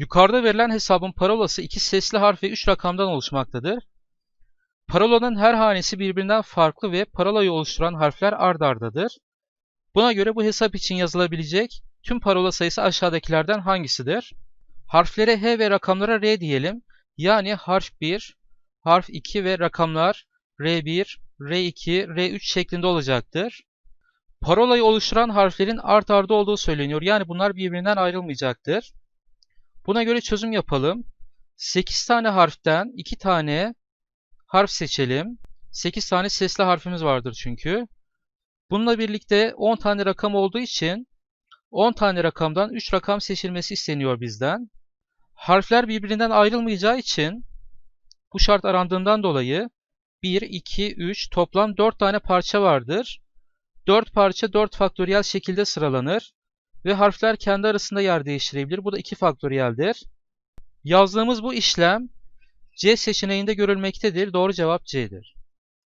Yukarıda verilen hesabın parolası iki sesli harf ve 3 rakamdan oluşmaktadır. Parolanın her hanesi birbirinden farklı ve parolayı oluşturan harfler ard ardadır. Buna göre bu hesap için yazılabilecek tüm parola sayısı aşağıdakilerden hangisidir? Harflere H ve rakamlara R diyelim. Yani harf 1, harf 2 ve rakamlar R1, R2, R3 şeklinde olacaktır. Parolayı oluşturan harflerin art arda olduğu söyleniyor. Yani bunlar birbirinden ayrılmayacaktır. Buna göre çözüm yapalım. 8 tane harften 2 tane harf seçelim. 8 tane sesli harfimiz vardır çünkü. Bununla birlikte 10 tane rakam olduğu için 10 tane rakamdan 3 rakam seçilmesi isteniyor bizden. Harfler birbirinden ayrılmayacağı için bu şart arandığından dolayı 1, 2, 3 toplam 4 tane parça vardır. 4 parça 4 faktöriyel şekilde sıralanır ve harfler kendi arasında yer değiştirebilir. Bu da 2 faktöriyeldir. Yazdığımız bu işlem C seçeneğinde görülmektedir. Doğru cevap C'dir.